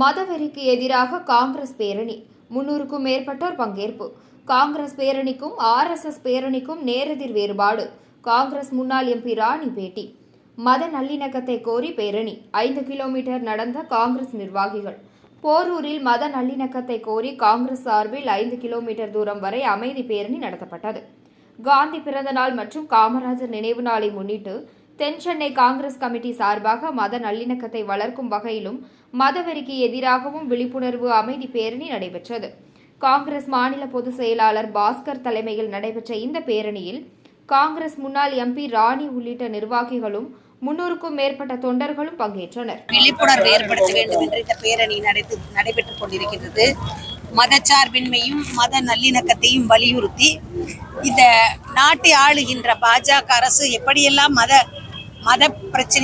மதவெறிக்கு எதிராக காங்கிரஸ் பேரணி. முன்னூறுக்கும் மேற்பட்டோர் பங்கேற்பு. காங்கிரஸ் பேரணிக்கும் ஆர்எஸ்எஸ் பேரணிக்கும் நேரெதிர் வேறுபாடு. காங்கிரஸ் முன்னாள் எம்பி ராணி பேட்டி. மத நல்லிணக்கத்தை கோரி பேரணி. ஐந்து கிலோமீட்டர் நடந்த காங்கிரஸ் நிர்வாகிகள். போரூரில் மத நல்லிணக்கத்தை கோரி காங்கிரஸ் சார்பில் ஐந்து கிலோமீட்டர் தூரம் வரை அமைதி பேரணி நடத்தப்பட்டது. காந்தி பிறந்த நாள் மற்றும் காமராஜர் நினைவு நாளை முன்னிட்டு தென் சென்னை காங்கிரஸ் கமிட்டி சார்பாக மத நல்லிணக்கத்தை வளர்க்கும் வகையிலும் மதவெறிக்கு எதிராகவும் விழிப்புணர்வு அமைதி பேரணி நடைபெற்றது. காங்கிரஸ் மாநில பொதுச் செயலாளர் பாஸ்கர் தலைமையில் நடைபெற்ற இந்த பேரணியில் காங்கிரஸ் முன்னாள் எம்பி ராணி உள்ளிட்ட நிர்வாகிகளும் முன்னூறுக்கும் மேற்பட்ட தொண்டர்களும் பங்கேற்றனர். விழிப்புணர்வு ஏற்படுத்த வேண்டும் என்று இந்த பேரணி நடைபெற்றுக் கொண்டிருக்கின்றது. மதச்சார்பின்மையும் மத நல்லிணக்கத்தையும் வலியுறுத்தி இந்த நாட்டை ஆளுகின்ற பாஜக அரசு எப்படியெல்லாம் மத மத பிரச்சனை